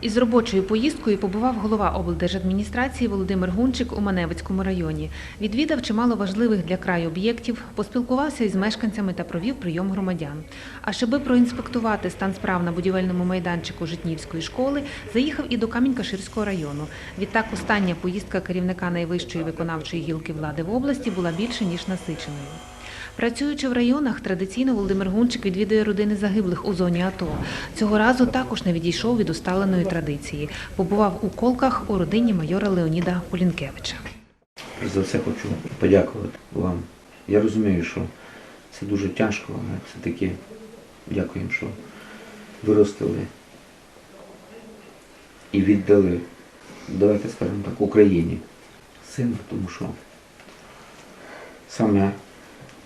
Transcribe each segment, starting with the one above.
Із робочою поїздкою побував голова облдержадміністрації Володимир Гунчик у Маневицькому районі. Відвідав чимало важливих для краю об'єктів, поспілкувався із мешканцями та провів прийом громадян. А щоби проінспектувати стан справ на будівельному майданчику Житнівської школи, заїхав і до Камінь-Каширського району. Відтак, остання поїздка керівника найвищої виконавчої гілки влади в області була більше ніж насиченою. Працюючи в районах, традиційно Володимир Гунчик відвідує родини загиблих у зоні АТО. Цього разу також не відійшов від усталеної традиції. Побував у колках у родині майора Леоніда Полінкевича. За все хочу подякувати вам. Я розумію, що це дуже тяжко, але все-таки дякуємо, що виростили і віддали, давайте скажемо так, Україні сина, тому що саме,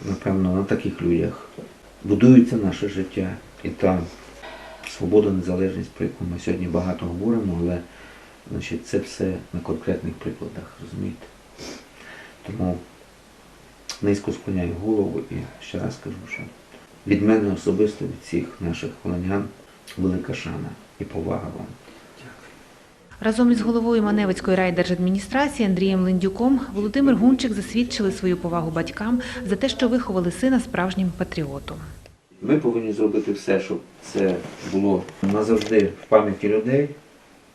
напевно, на таких людях будується наше життя і та свобода, незалежність, про яку ми сьогодні багато говоримо, але значить, це все на конкретних прикладах, розумієте? Тому низько склоняю голову і ще раз кажу, що від мене особисто, від всіх наших волонян, велика шана і повага вам. Разом із головою Маневицької райдержадміністрації Андрієм Лендюком Володимир Гунчик засвідчили свою повагу батькам за те, що виховали сина справжнім патріотом. Ми повинні зробити все, щоб це було назавжди в пам'яті людей,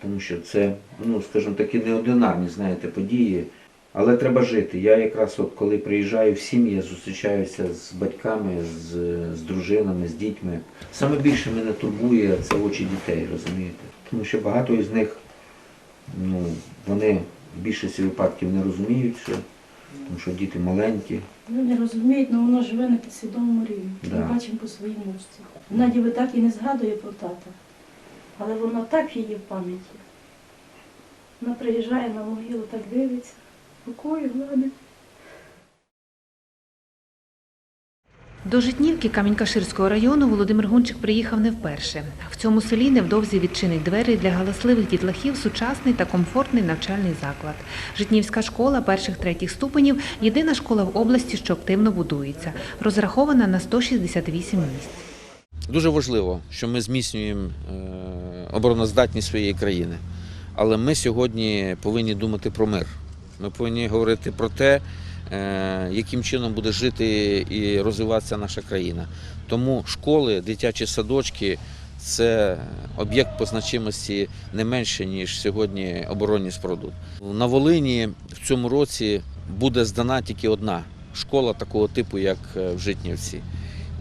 тому що це, ну, скажімо, такі неординарні, знаєте, події. Але треба жити. Я якраз от коли приїжджаю в сім'ї, зустрічаюся з батьками, з, з дружинами, з дітьми. Саме більше мене турбує це очі дітей, розумієте? Тому що багато із них, ну, вони в більшості випадків не розуміють, все, тому що діти маленькі. Ну, не розуміють, але воно живе на підсвідомому рівні. Да. Ми бачимо по своїй мовці. Вона ніби так і не згадує про тата, але воно так її в пам'яті. Вона приїжджає на могилу, так дивиться, рукою гладить. До Житнівки Камінь-Каширського району Володимир Гунчик приїхав не вперше. В цьому селі невдовзі відчинить двері для галасливих дітлахів сучасний та комфортний навчальний заклад. Житнівська школа перших третіх ступенів єдина школа в області, що активно будується, розрахована на 168 місць. Дуже важливо, що ми зміцнюємо е, обороноздатність своєї країни. Але ми сьогодні повинні думати про мир. Ми повинні говорити про те, яким чином буде жити і розвиватися наша країна. Тому школи, дитячі садочки це об'єкт по значимості не менше, ніж сьогодні оборонні споруди. На Волині в цьому році буде здана тільки одна школа такого типу, як е, в Житнівці.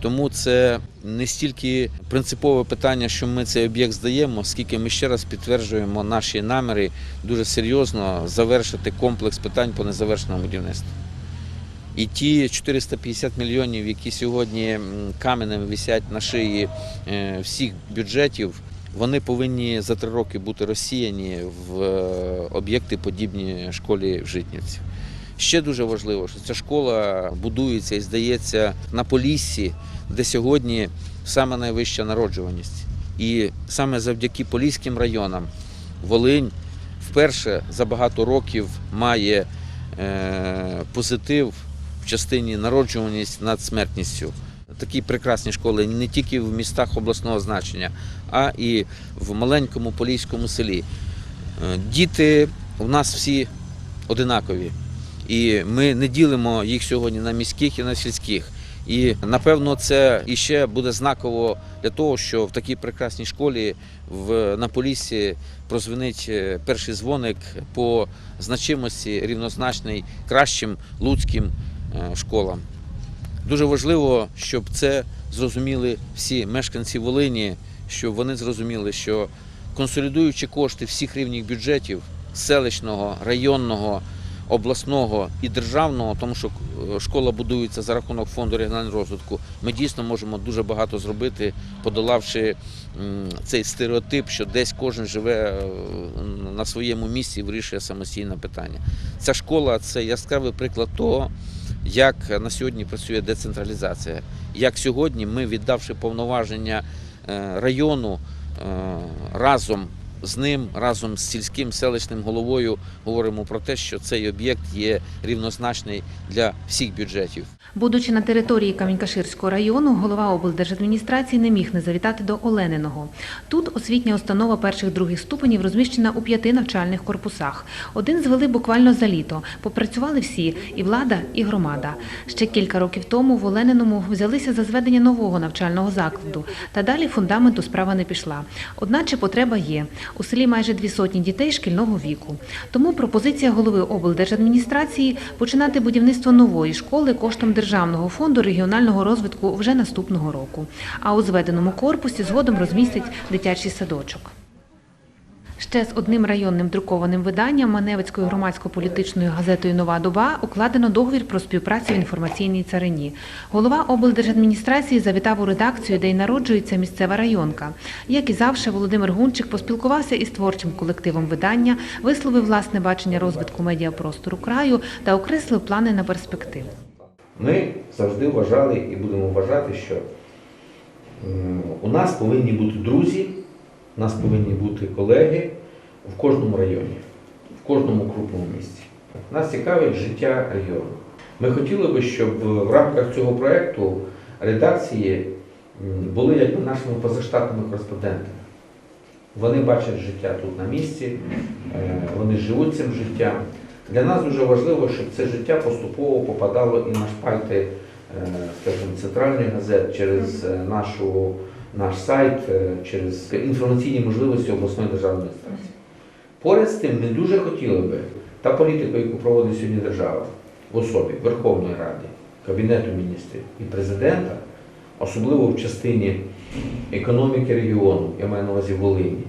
Тому це не стільки принципове питання, що ми цей об'єкт здаємо, скільки ми ще раз підтверджуємо наші наміри дуже серйозно завершити комплекс питань по незавершеному будівництву. І ті 450 мільйонів, які сьогодні каменем висять на шиї е, всіх бюджетів, вони повинні за три роки бути розсіяні в е, об'єкти подібні школі в Житнівці. Ще дуже важливо, що ця школа будується і здається на Поліссі, де сьогодні саме найвища народжуваність. І саме завдяки Поліським районам Волинь вперше за багато років має е, позитив в частині народжуваність над смертністю. Такі прекрасні школи не тільки в містах обласного значення, а і в маленькому поліському селі. Е, Діти у нас всі одинакові. І ми не ділимо їх сьогодні на міських і на сільських. І напевно це іще буде знаково для того, що в такій прекрасній школі в на Поліссі прозвенить е, перший дзвоник по значимості рівнозначний кращим луцьким школам. Дуже важливо, щоб це зрозуміли всі мешканці Волині, щоб вони зрозуміли, що консолідуючи кошти всіх рівнів бюджетів селищного, районного, обласного і державного, тому що е, школа будується за рахунок фонду регіонального розвитку, ми дійсно можемо дуже багато зробити, подолавши цей стереотип, що десь кожен живе е, на своєму місці і вирішує самостійне питання. Ця школа це яскравий приклад того, як на сьогодні працює децентралізація, як сьогодні ми, віддавши повноваження е, району е, разом з ним разом з сільським селищним головою говоримо про те, що цей об'єкт є рівнозначний для всіх бюджетів. Будучи на території Камінькаширського району, голова облдержадміністрації не міг не завітати до Олениного. Тут освітня установа перших-других ступенів розміщена у п'яти навчальних корпусах. Один звели буквально за літо. Попрацювали всі – і влада, і громада. Ще кілька років тому в Олениному взялися за зведення нового навчального закладу. Та далі фундаменту справа не пішла. Одначе потреба є. У селі майже дві сотні дітей шкільного віку. Тому пропозиція голови облдержадміністрації починати будівництво нової школи коштом Державного фонду регіонального розвитку вже наступного року. А у зведеному корпусі згодом розмістять дитячий садочок. Ще з одним районним друкованим виданням Маневицькою громадсько-політичною газетою Нова доба укладено договір про співпрацю в інформаційній царині. Голова облдержадміністрації завітав у редакцію, де й народжується місцева районка. Як і завжди, Володимир Гунчик поспілкувався із творчим колективом видання, висловив власне бачення розвитку медіапростору краю та окреслив плани на перспективу. Ми завжди вважали і будемо вважати, що у нас повинні бути друзі, у нас повинні бути колеги в кожному районі, в кожному крупному місті. Нас цікавить життя регіону. Ми хотіли би, щоб в рамках цього проєкту редакції були якби нашими позаштатними кореспондентами. Вони бачать життя тут на місці, е, вони живуть цим життям. Для нас дуже важливо, щоб це життя поступово попадало і на шпальти, е, скажімо, центральних газет через е, нашу, наш сайт, е, через інформаційні можливості обласної державної адміністрації. Поряд з тим, ми дуже хотіли би та політика, яку проводить сьогодні держава в особі Верховної Ради, Кабінету міністрів і президента, особливо в частині економіки регіону, я маю на увазі Волині,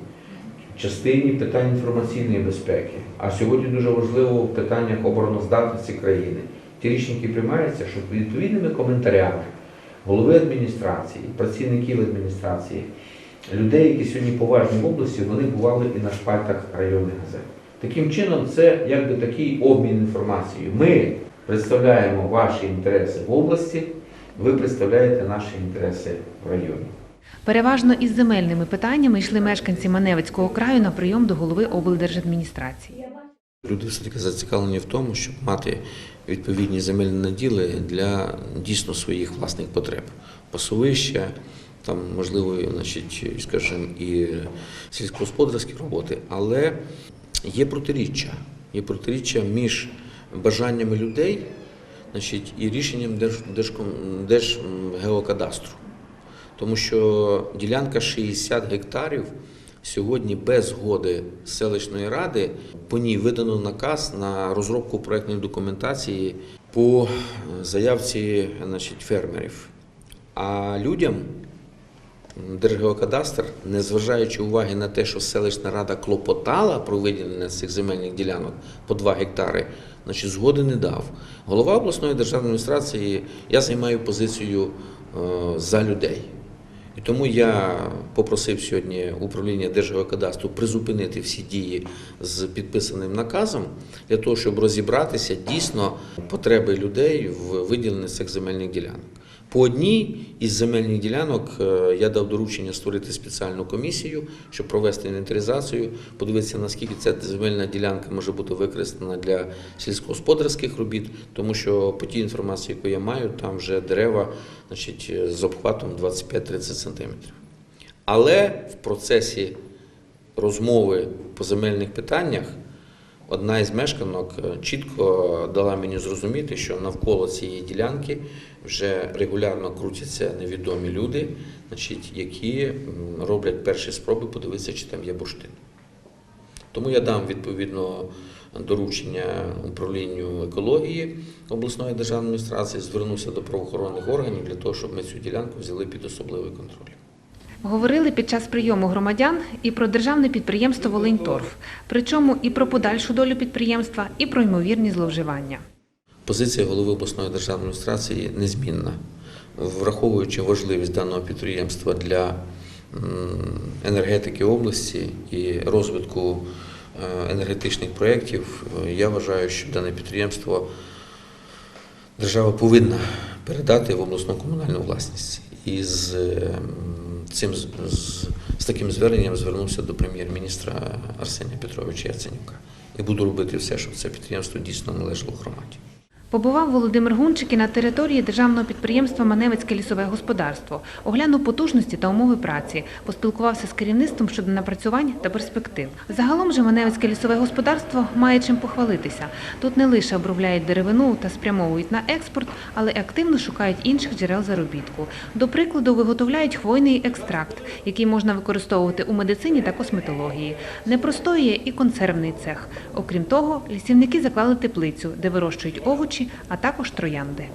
в частині питань інформаційної безпеки, а сьогодні дуже важливо в питаннях обороноздатності країни. Ті рішення, які приймаються, щоб відповідними коментарями голови адміністрації, працівників адміністрації, людей, які сьогодні поважні в області, вони бували і на шпальтах районних газет. Таким чином, це якби такий обмін інформацією. Ми представляємо ваші інтереси в області, ви представляєте наші інтереси в районі. Переважно із земельними питаннями йшли мешканці Маневицького краю на прийом до голови облдержадміністрації. Люди все таки зацікавлені в тому, щоб мати відповідні земельні наділи для дійсно своїх власних потреб. Пасовища, там можливо, значить, скажімо, і сільськогосподарські роботи, але є протиріччя. Є протиріччя між бажаннями людей значить, і рішенням Держгеокадастру. Тому що ділянка 60 гектарів сьогодні без згоди селищної ради по ній видано наказ на розробку проектної документації по заявці значить, фермерів. А людям Держгеокадастр, незважаючи уваги на те, що селищна рада клопотала про виділення цих земельних ділянок по 2 гектари, значить згоди не дав. Голова обласної державної адміністрації, я займаю позицію е, за людей. І тому я попросив сьогодні управління Держгеокадастру призупинити всі дії з підписаним наказом для того, щоб розібратися дійсно потреби людей в виділенні цих земельних ділянок. По одній із земельних ділянок е, я дав доручення створити спеціальну комісію, щоб провести інвентаризацію, подивитися, наскільки ця земельна ділянка може бути використана для сільськогосподарських робіт, тому що по тій інформації, яку я маю, там вже дерева значить, з обхватом 25-30 сантиметрів. Але в процесі розмови по земельних питаннях одна із мешканок е, чітко дала мені зрозуміти, що навколо цієї ділянки вже регулярно крутяться невідомі люди, значить, які роблять перші спроби подивитися, чи там є бурштин. Тому я дам відповідно доручення управлінню екології обласної державної адміністрації, звернуся до правоохоронних органів для того, щоб ми цю ділянку взяли під особливий контроль. Говорили під час прийому громадян і про державне підприємство Волиньторф, причому і про подальшу долю підприємства, і про ймовірні зловживання. Позиція голови обласної державної адміністрації незмінна, враховуючи важливість даного підприємства для енергетики області і розвитку е, енергетичних проєктів, е, я вважаю, що дане підприємство держава повинна передати в обласну комунальну власність. І з ем, цим з- з- таким зверненням звернувся до прем'єр-міністра Арсенія Петровича Яценюка. І буду робити все, щоб це підприємство дійсно належало громаді. Побував Володимир Гунчик і на території державного підприємства Маневицьке лісове господарство, оглянув потужності та умови праці, поспілкувався з керівництвом щодо напрацювань та перспектив. Загалом же Маневицьке лісове господарство має чим похвалитися. Тут не лише обробляють деревину та спрямовують на експорт, але активно шукають інших джерел заробітку. До прикладу, виготовляють хвойний екстракт, який можна використовувати у медицині та косметології. Не простоює і консервний цех. Окрім того, лісівники заклали теплицю, де вирощують овочі, а також троянди.